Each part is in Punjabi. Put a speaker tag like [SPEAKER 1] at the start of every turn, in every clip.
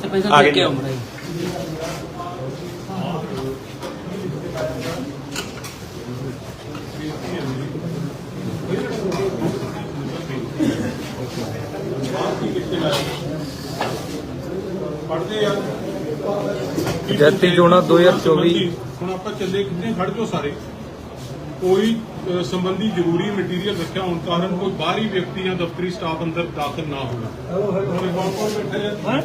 [SPEAKER 1] ਸਰਪੰਚ ਸਾਹਿਬ ਦੇਖ ਕੇ ਆਓ ਮਾੜਾ ਜਿਹਾ।
[SPEAKER 2] ਪੜਦੇ ਆ
[SPEAKER 3] ਪੰਚਾਇਤੀ ਚੋਣਾਂ 2024
[SPEAKER 2] ਹੁਣ ਆਪਾਂ ਚੱਲੇ ਕਿੰਨੇ ਖੜ ਜੋ ਸਾਰੇ ਕੋਈ ਸੰਬੰਧੀ ਜ਼ਰੂਰੀ ਮਟੀਰੀਅਲ ਰੱਖਿਆ ਹੋਣ ਕਾਰਨ ਕੋਈ ਬਾਹਰੀ ਵਿਅਕਤੀ ਜਾਂ ਦਫ਼ਤਰੀ ਸਟਾਫ ਅੰਦਰ ਦਾਖਲ ਨਾ ਹੋਣਾ ਹੁਣ ਕੌਣ ਕੌਣ ਬੈਠੇ ਆ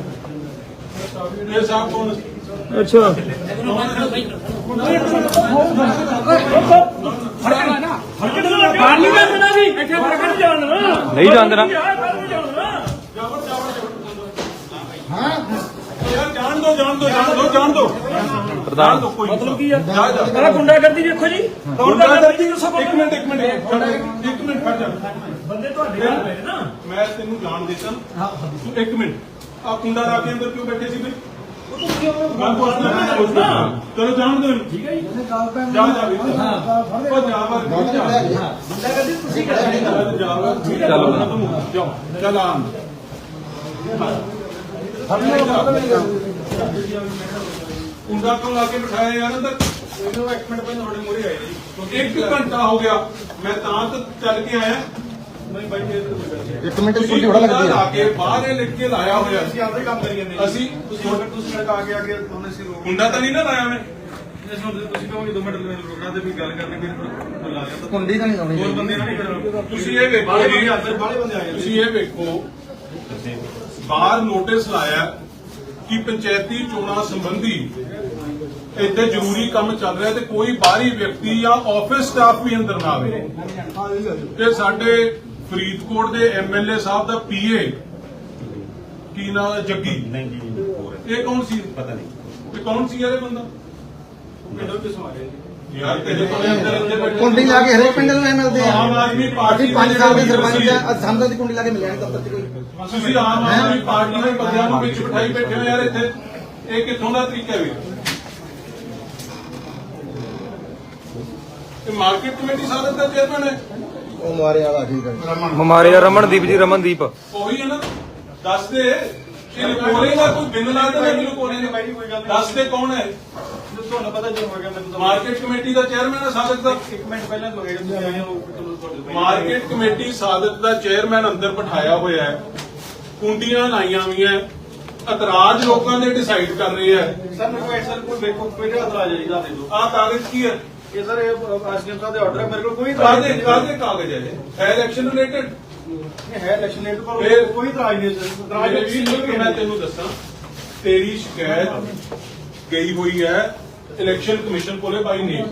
[SPEAKER 2] ਇਹ ਸਾਹਿਬ ਕੌਣ
[SPEAKER 3] ਅੱਛਾ ਨਹੀਂ ਜਾਂਦਣਾ
[SPEAKER 2] ਯਾਰ ਜਾਣ ਦੋ ਜਾਣ ਦੋ ਜਾਣ ਦੋ। ਦੋ
[SPEAKER 3] ਪ੍ਰਧਾਨ
[SPEAKER 2] ਮਤਲਬ ਕੀ ਆ?
[SPEAKER 4] ਪਹਿਲਾਂ ਗੁੰਡਾਗਰਦੀ ਵੇਖੋ ਜੀ। ਕੌਣ
[SPEAKER 2] ਗੁੰਡਾ
[SPEAKER 4] ਕਰਦਾ ਜੀ ਦੱਸੋ
[SPEAKER 2] ਇੱਕ ਮਿੰਟ ਇੱਕ ਮਿੰਟ। ਇੱਕ ਮਿੰਟ ਖੜ ਜਾ।
[SPEAKER 4] ਬੰਦੇ ਤੁਹਾਡੇ ਨਾਲ ਨੇ ਨਾ।
[SPEAKER 2] ਮੈਂ ਤੈਨੂੰ ਜਾਣ ਦਿੱਤਾ। ਤੂੰ ਇੱਕ ਮਿੰਟ। ਆ ਕੁੰਡਾ ਲਾ ਕੇ ਅੰਦਰ ਕਿਉਂ ਬੈਠੇ ਸੀ ਬਈ ਚਲੋ ਜਾਣ ਦੋ। ਠੀਕ ਹੈ ਜੀ। ਜਾ। ਜਾ ਵੀ। ਉਹ ਜਾ ਵਰ ਜਾ।
[SPEAKER 4] ਗੁੰਡਾਗਰਦੀ ਤੁਸੀਂ ਕਰਦੇ
[SPEAKER 2] ਜਾ ਵਰ ਚਲੋ ਜਾਓ ਚਲ ਆਂ ਕੁੰਡਾ ਕਿਉਂ ਲਾ ਕੇ ਬਿਠਾਇਆ ਯਾਰ ਅੰਦਰ। ਇਹਨੂੰ ਇੱਕ ਮਿੰਟ ਪਹਿਲਾਂ ਤੁਹਾਡੇ ਮੂਹਰੇ ਆਏ ਜੀ। ਇੱਕ ਘੰਟਾ ਹੋ ਗਿਆ। ਮੈਂ ਤਾਂ ਤਾਂ ਚੱਲ ਕੇ ਆਇਆ। ਨਹੀਂ ਬਾਈ ਇਹ
[SPEAKER 5] ਇੱਕ ਮਿੰਟ
[SPEAKER 2] ਤੁਸੀਂ
[SPEAKER 5] ਥੋੜਾ ਲੱਗਦੀ
[SPEAKER 2] ਲਾ
[SPEAKER 5] ਆ
[SPEAKER 2] ਕੇ ਬਾਹਰ ਇਹ ਲਿਖ ਕੇ ਲਾਇਆ ਹੋਇਆ। ਸੀ
[SPEAKER 6] ਆਪੇ ਕੰਮ ਕਰੀ ਜਾਂਦੇ
[SPEAKER 2] ਅਸੀਂ
[SPEAKER 6] ਤੁਸੀਂ ਹੁਣ ਤੁਸੀਂ ਲੜਕਾ ਆ ਕੇ ਆ ਕੇ ਦੋਨੇ ਸੀ
[SPEAKER 2] ਕੁੰਡਾ ਤਾਂ ਨਹੀਂ ਨਾ ਲਾਇਆ ਮੈਂ।
[SPEAKER 6] ਇਸ ਹੁਣ ਤੁਸੀਂ ਕਹੋਗੇ 2 ਮਿੰਟ ਰੁਕਣਾ ਤੇ ਵੀ ਗੱਲ ਕਰਨੀ ਫਿਰ ਲਾ ਲਿਆ। ਤਾਂ
[SPEAKER 5] ਕੁੰਡੀ ਤਾਂ ਨਹੀਂ ਲਾਉਣੀ
[SPEAKER 6] ਹੋਰ ਬੰਦੇ ਨਾਲ ਨਹੀਂ ਕਰਨਾ
[SPEAKER 2] ਤੁਸੀਂ ਇਹ ਵੇਖੋ
[SPEAKER 6] ਬਾਹਲੇ
[SPEAKER 2] ਜੀ।
[SPEAKER 6] ਬੰਦੇ ਆ ਬਾਹਲੇ ਬੰਦੇ ਆਏ
[SPEAKER 2] ਤੁਸੀਂ ਇਹ ਵੇਖੋ। ਬਾਹਰ ਨੋਟਿਸ ਲਾਇਆ। ਕਿ ਪੰਚਾਇਤੀ ਚੋਣਾਂ ਸੰਬੰਧੀ ਇੱਥੇ ਜ਼ਰੂਰੀ ਕੰਮ ਚੱਲ ਰਿਹਾ ਤੇ ਕੋਈ ਬਾਹਰੀ ਵਿਅਕਤੀ ਜਾਂ ਆਫਿਸ ਸਟਾਫ ਵੀ ਅੰਦਰ ਨਾ ਆਵੇ। ਤੇ ਸਾਡੇ ਫਰੀਦਕੋਟ ਦੇ ਐਮਐਲਏ ਸਾਹਿਬ ਦਾ ਪੀਏ ਕੀ ਨਾਮ ਹੈ? ਜੱਗੀ।
[SPEAKER 6] ਨਹੀਂ ਜੀ
[SPEAKER 2] ਇਹ ਕੌਣ ਸੀ?
[SPEAKER 6] ਪਤਾ ਨਹੀਂ।
[SPEAKER 2] ਇਹ ਕੌਣ ਸੀ ਯਾਰ ਇਹ ਬੰਦਾ
[SPEAKER 6] ਪਿੰਡੋਂ ਕਿਸ ਮਾਰੇ
[SPEAKER 2] ਯਾਰ ਤੇਰੇ ਕੋਲ ਅੰਦਰ ਅੰਦਰ ਬੈਠੇ
[SPEAKER 5] ਕੁੰਡੀ ਲਾ ਕੇ ਹਰੇਕ ਪਿੰਡ ਨੂੰ ਐ ਮਿਲਦੇ ਆ।
[SPEAKER 2] ਆਮ ਆਦਮੀ ਪਾਰਟੀ
[SPEAKER 5] ਅਸੀਂ 5 ਸਾਲ ਦੇ ਸਰਪੰਚ। ਆ ਅੱਜ ਸਾਨੂੰ ਦੀ ਕੁੰਡੀ ਲਾ ਕੇ ਮਿਲਿਆ ਨਹੀਂ ਦਫ਼ਤਰ 'ਚ ਕੋਈ।
[SPEAKER 2] ਤੁਸੀਂ ਆਮ ਆਦਮੀ ਪਾਰਟੀ ਦੇ ਬੰਦਿਆਂ ਨੂੰ ਵਿੱਚ ਬਿਠਾਈ ਬੈਠੇ ਹੋ ਯਾਰ ਇੱਥੇ। ਇਹ ਕਿੱਥੋਂ ਦਾ ਤਰੀਕਾ ਵੀ? ਇਹ ਮਾਰਕੀਟ ਕਮੇਟੀ ਸਾਧਨ ਦਾ ਚੇਅਰਮੈਨ ਹੈ
[SPEAKER 5] ਉਹ ਮਾਰੇ ਵਾਲਾ ਠੀਕ ਹੈ
[SPEAKER 3] ਹਮਾਰੇ ਰਮਨਦੀਪ ਜੀ ਰਮਨਦੀਪ
[SPEAKER 2] ਉਹੀ ਹੈ ਨਾ। ਦੱਸ ਦੇ ਇਹ ਕੋਲੇ ਦਾ ਕੋਈ ਬਿੰਨ ਲਾ ਦੇ ਮੈਨੂੰ ਕੋਲੇ ਨੇ
[SPEAKER 6] ਬਾਈ ਕੋਈ ਗੱਲ ਨਹੀਂ।
[SPEAKER 2] ਦੱਸ ਦੇ ਕੌਣ ਹੈ?
[SPEAKER 6] ਤੁਹਾਨੂੰ ਪਤਾ ਜੋ ਹੋ ਗਿਆ ਮੈਨੂੰ ਤਾਂ
[SPEAKER 2] ਮਾਰਕੀਟ ਕਮੇਟੀ ਦਾ ਚੇਅਰਮੈਨ ਹੈ ਸਾਧਕ ਦਾ।
[SPEAKER 6] ਇੱਕ ਮਿੰਟ ਪਹਿਲਾਂ ਤੋਂ ਤੁਸੀਂ ਆਏ ਹੋ ਤੁਹਾਡੇ
[SPEAKER 2] ਮਾਰਕੀਟ ਕਮੇਟੀ ਸਾਧਕ ਦਾ ਚੇਅਰਮੈਨ ਅੰਦਰ ਬਿਠਾਇਆ ਹੋਇਆ ਹੈ। ਕੁੰਡੀਆਂ ਲਾਈਆਂ ਹੋਈਆਂ ਇਤਰਾਜ਼ ਲੋਕਾਂ ਦੇ ਡਿਸਾਈਡ ਕਰ ਰਹੇ ਹੈ।
[SPEAKER 6] ਸਰ ਕੋਲ ਐਕਸਲ ਕੋਈ ਵੇਖੋ ਕਿਹੜੇ ਇਤਰਾਜ਼ ਹੈ ਜੀ ਦਾ ਦੇ ਦਿਓ।
[SPEAKER 2] ਆਹ ਕਾਗਜ਼ ਕੀ ਹੈ?
[SPEAKER 6] ਇਹ ਸਰ ਇਹ ਐਸਡੀਐਮ ਸਾਹਿਬ ਦੇ ਆਰਡਰ ਹੈ ਮੇਰੇ ਕੋਲ ਕੋਈ ਇਤਰਾਜ਼ ਨਹੀਂ
[SPEAKER 2] ਕਾਹਦੇ ਕਾਗਜ਼ ਹੈ ਇਹ? ਹੈ ਇਲੈਕਸ਼ਨ ਰਿਲੇਟਡ
[SPEAKER 6] ਇਹ ਹੈ ਇਲੈਕਸ਼ਨ ਪਰ
[SPEAKER 2] ਫਿਰ-
[SPEAKER 6] ਕੋਈ ਇਤਰਾਜ਼ ਨਹੀਂ ਸਰ। ਇਤਰਾਜ਼
[SPEAKER 2] ਵੀ ਕੇ ਮੈਂ ਤੈਨੂੰ ਦੱਸਾਂ ਤੇਰੀ ਸ਼ਿਕਾਇਤ ਗਈ ਹੋਈ ਹੈ। ਇਲੈਕਸ਼ਨ ਕਮਿਸ਼ਨ ਕੋਲੇ ਬਾਈ ਨੇ।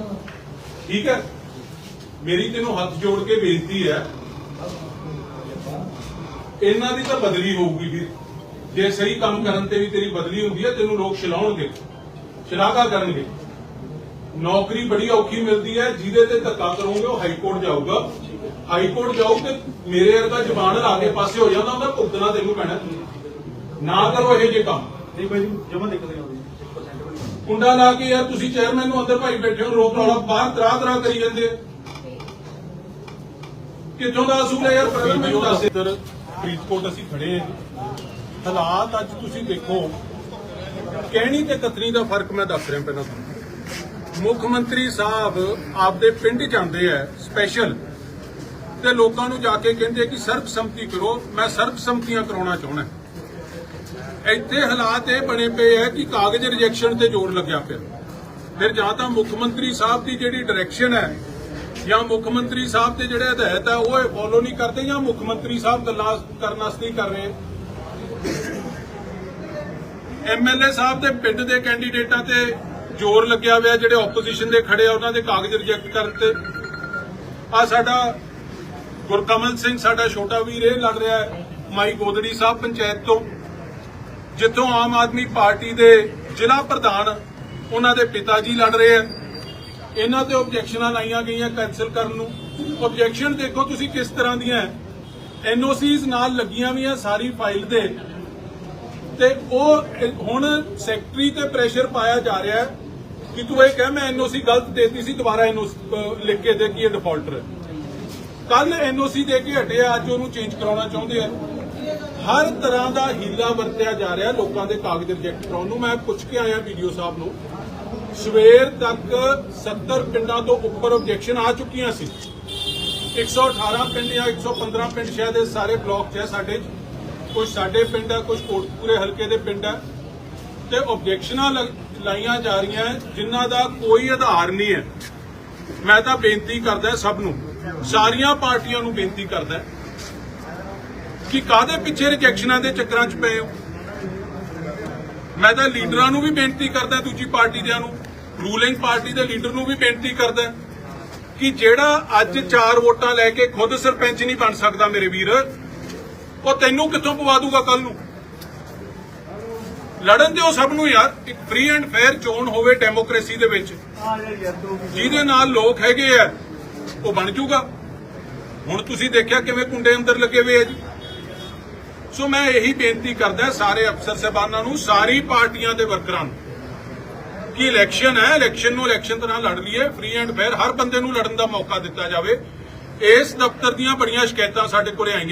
[SPEAKER 2] ਠੀਕ ਹੈ? ਮੇਰੀ ਤੈਨੂੰ ਹੱਥ ਜੋੜ ਕੇ ਬੇਨਤੀ ਹੈ ਇਹਨਾਂ ਦੀ ਤਾਂ ਬਦਲੀ ਹੋਊਗੀ ਵੀ। ਜੇ ਸਹੀ ਕੰਮ ਕਰਨ ਤੇ ਵੀ ਤੇਰੀ ਬਦਲੀ ਹੁੰਦੀ ਹੈ ਤੈਨੂੰ ਲੋਕ ਛਲਾਉਣਗੇ ਸ਼ਲਾਘਾ ਕਰਨਗੇ। ਨੌਕਰੀ ਬੜੀ ਔਖੀ ਮਿਲਦੀ ਹੈ ਜਿਹਦੇ ਤੇ ਧੱਕਾ ਕਰੋਗੇ ਉਹ ਹਾਈ ਕੋਰਟ ਜਾਊਗਾ। ਹਾਈ ਕੋਰਟ ਜਾਊ ਤੇ ਮੇਰੇ ਵਰਗਾ ਜ਼ਬਾਨ ਲਾ ਕੇ ਪਾਸੇ ਹੋ ਜਾਂਦਾ ਉਹਦਾ ਭੁਗਤਣਾ ਤੈਨੂੰ ਪੈਣਾ। ਨਾ ਕਰੋ ਇਹ ਜੇ ਕੰਮ।
[SPEAKER 6] ਨਹੀਂ ਭਾਈ ਜਮਾ ਦਿੱਕਤ ਨਹੀਂ ਆਉਂਦੀ।
[SPEAKER 2] ਕੁੰਡਾ ਲਾ ਕੇ ਯਾਰ ਤੁਸੀਂ ਚੇਅਰਮੈਨ ਨੂੰ ਅੰਦਰ ਭਾਈ ਬੈਠੇ ਹੋ ਰੋਕ ਰੌਲਾ ਬਾਹਰ ਤਰਾ ਤਰਾ ਕਰੀ ਜਾਂਦੇ। ਕਿੱਥੋਂ ਦਾ ਅਸੂਲ ਹੈ ਯਾਰ? ਪਹਿਲਾਂ ਮੈਨੂੰ ਦੱਸ ਇੱਧਰ ਫਰੀਦਕੋਟ ਅਸੀਂ ਖੜੇ ਹਾਂ ਹਾਲਾਤ ਅੱਜ ਤੁਸੀਂ ਦੇਖੋ। ਕਹਿਣੀ ਤੇ ਕਤਨੀ ਦਾ ਫ਼ਰਕ ਮੈਂ ਦੱਸ ਰਿਹਾ ਪਹਿਲਾਂ ਤੁਹਾਨੂੰ। ਮੁੱਖ ਮੰਤਰੀ ਸਾਹਿਬ ਆਪਦੇ ਪਿੰਡ ਜਾਂਦੇ ਆ ਸਪੈਸ਼ਲ ਤੇ ਲੋਕਾਂ ਨੂੰ ਜਾ ਕੇ ਕਹਿੰਦੇ ਕਿ ਸਰਬਸੰਮਤੀ ਕਰੋ। ਮੈਂ ਸਰਬਸੰਮਤੀਆਂ ਕਰਾਉਣਾ ਚਾਹੁੰਦਾ। ਇੱਥੇ ਹਾਲਾਤ ਇਹ ਬਣੇ ਪਏ ਆ ਕਿ ਕਾਗਜ਼ ਰਿਜੈਕਸ਼ਨ ਤੇ ਜ਼ੋਰ ਲੱਗਿਆ ਪਿਆ। ਫਿਰ ਜਾਂ ਤਾਂ ਮੁੱਖ ਮੰਤਰੀ ਸਾਹਿਬ ਦੀ ਜਿਹੜੀ ਡਾਇਰੈਕਸ਼ਨ ਹੈ, ਜਾਂ ਮੁੱਖ ਮੰਤਰੀ ਸਾਹਿਬ ਦੇ ਜਿਹੜੇ ਹਦਾਇਤ ਹੈ ਉਹ ਫੋਲੋ ਨਹੀਂ ਕਰਦੇ, ਜਾਂ ਮੁੱਖ ਮੰਤਰੀ ਸਾਹਿਬ ਗੱਲਾਂ ਕਰਨ ਵਾਸਤੇ ਹੀ ਕਰ ਰਹੇ ਐਮਐਲਏ ਸਾਹਿਬ ਦੇ ਪਿੰਡ ਦੇ ਕੈਂਡੀਡੇਟਾਂ ਤੇ ਜ਼ੋਰ ਲੱਗਿਆ ਹੋਇਆ, ਜਿਹੜੇ ਆਪੋਜੀਸ਼ਨ ਦੇ ਖੜੇ ਆ, ਉਹਨਾਂ ਦੇ ਕਾਗਜ਼ ਰਿਜੈਕਟ ਕਰਨ ਤੇ। ਆ ਸਾਡਾ ਗੁਰਕਮਲ ਸਿੰਘ, ਸਾਡਾ ਛੋਟਾ ਵੀਰ, ਇਹ ਲੜ ਰਿਹਾ ਹੈ ਮਾਈ ਗੋਦੜੀ ਸਾਹਿਬ ਪੰਚਾਇਤ ਤੋਂ। ਜਿੱਥੋਂ ਆਮ ਆਦਮੀ ਪਾਰਟੀ ਦੇ ਜ਼ਿਲ੍ਹਾ ਪ੍ਰਧਾਨ ਉਹਨਾਂ ਦੇ ਪਿਤਾ ਜੀ ਲੜ ਰਹੇ ਆ ਇਹਨਾਂ ਤੇ ਆਬਜੈਕਸ਼ਨਾਂ ਲਾਈਆਂ ਗਈਆਂ ਕੈਨਸਲ ਕਰਨ ਨੂੰ। ਆਬਜੈਕਸ਼ਨ ਦੇਖੋ ਤੁਸੀਂ ਕਿਸ ਤਰ੍ਹਾਂ ਦੀਆਂ ਐਨਓਸੀਜ਼ ਨਾਲ ਲੱਗੀਆਂ ਵੀ ਆ ਸਾਰੀ ਫਾਈਲ ਦੇ। ਤੇ ਉਹ ਹੁਣ ਸੈਕਟਰੀ ਤੇ ਪ੍ਰੈਸ਼ਰ ਪਾਇਆ ਜਾ ਰਿਹਾ ਹੈ ਕਿ ਤੂੰ ਇਹ ਕਹਿ, ਮੈਂ ਐਨਓਸੀ ਗਲਤ ਦੇਤੀ ਸੀ, ਦੁਬਾਰਾ ਐਨਓਸੀ ਲਿਖ ਕੇ ਦੇ ਕਿ ਇਹ ਡਿਫਾਲਟਰ ਹੈ ਕੱਲ ਐਨਓਸੀ ਦੇ ਕੇ ਹਟਿਆ ਅੱਜ ਉਹਨੂੰ ਚੇਂਜ ਕਰਾਉਣਾ ਚਾਹੁੰਦੇ ਆ। ਹਰ ਤਰ੍ਹਾਂ ਦਾ ਹੀਲਾ ਵਰਤਿਆ ਜਾ ਰਿਹਾ ਲੋਕਾਂ ਦੇ ਕਾਗਜ਼ ਰਿਜੈਕਟ ਕਰਾਉਣ ਨੂੰ। ਮੈਂ ਪੁੱਛ ਕੇ ਆਇਆ ਵੀਡੀਓ ਸਾਹਿਬ ਨੂੰ। ਸਵੇਰ ਤੱਕ 70 ਪਿੰਡਾਂ ਤੋਂ ਉੱਪਰ ਆਬਜੈਕਸ਼ਨ ਆ ਚੁੱਕੀਆਂ ਸੀ। 118 ਪਿੰਡ ਜਾਂ 115 ਪਿੰਡ ਸ਼ਾਇਦ ਇਹ ਸਾਰੇ ਬਲਾਕ 'ਚ ਹੈ ਸਾਡੇ 'ਚ। ਕੁਝ ਸਾਡੇ ਪਿੰਡ ਹੈ ਕੁਝ ਕੋਟਪੂਰੇ ਹਲਕੇ ਦੇ ਪਿੰਡ ਹੈ। ਤੇ ਆਬਜੈਕਸ਼ਨਾਂ ਲਾਈਆਂ ਜਾ ਰਹੀਆਂ ਜਿਨ੍ਹਾਂ ਦਾ ਕੋਈ ਆਧਾਰ ਨਹੀਂ ਹੈ। ਮੈਂ ਤਾਂ ਬੇਨਤੀ ਕਰਦਾ ਸਭ ਨੂੰ, ਸਾਰੀਆਂ ਪਾਰਟੀਆਂ ਨੂੰ ਬੇਨਤੀ ਕਰਦਾ ਕਿ ਕਾਦੇ ਪਿੱਛੇ ਰਿਜੈਕਸ਼ਨਾਂ ਦੇ ਚੱਕਰਾਂ 'ਚ ਪਏ ਹੋ? ਮੈਂ ਤਾਂ ਲੀਡਰਾਂ ਨੂੰ ਵੀ ਬੇਨਤੀ ਕਰਦਾ, ਦੂਜੀ ਪਾਰਟੀ ਦਿਆਂ ਨੂੰ ਰੂਲਿੰਗ ਪਾਰਟੀ ਦੇ ਲੀਡਰ ਨੂੰ ਵੀ ਬੇਨਤੀ ਕਰਦਾ ਕਿ ਜਿਹੜਾ ਅੱਜ ਚਾਰ ਵੋਟਾਂ ਲੈ ਕੇ ਖੁਦ ਸਰਪੰਚ ਨਹੀਂ ਬਣ ਸਕਦਾ ਮੇਰੇ ਵੀਰ, ਉਹ ਤੈਨੂੰ ਕਿੱਥੋਂ ਪਵਾ ਦੂਗਾ ਕੱਲ ਨੂੰ? ਲੜਨ ਦਿਓ ਸਭ ਨੂੰ ਯਾਰ, ਇੱਕ ਫ੍ਰੀ ਐਂਡ ਫੇਅਰ ਚੋਣ ਹੋਵੇ ਡੈਮੋਕ੍ਰੇਸੀ ਦੇ ਵਿੱਚ। ਜਿਹਦੇ ਨਾਲ ਲੋਕ ਹੈਗੇ ਆ, ਉਹ ਬਣ ਜੂਗਾ। ਹੁਣ ਤੁਸੀਂ ਦੇਖਿਆ ਕਿਵੇਂ ਕੁੰਡੇ ਅੰਦਰ ਲੱਗੇ ਹੋਏ ਆ ਜੀ। ਸੋ ਮੈਂ ਇਹੀ ਬੇਨਤੀ ਕਰਦਾ ਸਾਰੇ ਅਫਸਰ ਸਾਹਿਬਾਨਾਂ ਨੂੰ, ਸਾਰੀ ਪਾਰਟੀਆਂ ਦੇ ਵਰਕਰਾਂ ਨੂੰ, ਕਿ ਇਲੈਕਸ਼ਨ ਹੈ, ਇਲੈਕਸ਼ਨ ਨੂੰ ਇਲੈਕਸ਼ਨ ਤਰ੍ਹਾਂ ਲੜ ਲਈਏ ਫ੍ਰੀ ਐਂਡ ਫੇਅਰ ਹਰ ਬੰਦੇ ਨੂੰ ਲੜਨ ਦਾ ਮੌਕਾ ਦਿੱਤਾ ਜਾਵੇ। ਇਸ ਦਫ਼ਤਰ ਦੀਆਂ ਬੜੀਆਂ ਸ਼ਿਕਾਇਤਾਂ ਸਾਡੇ ਕੋਲੇ ਆਈਆਂ।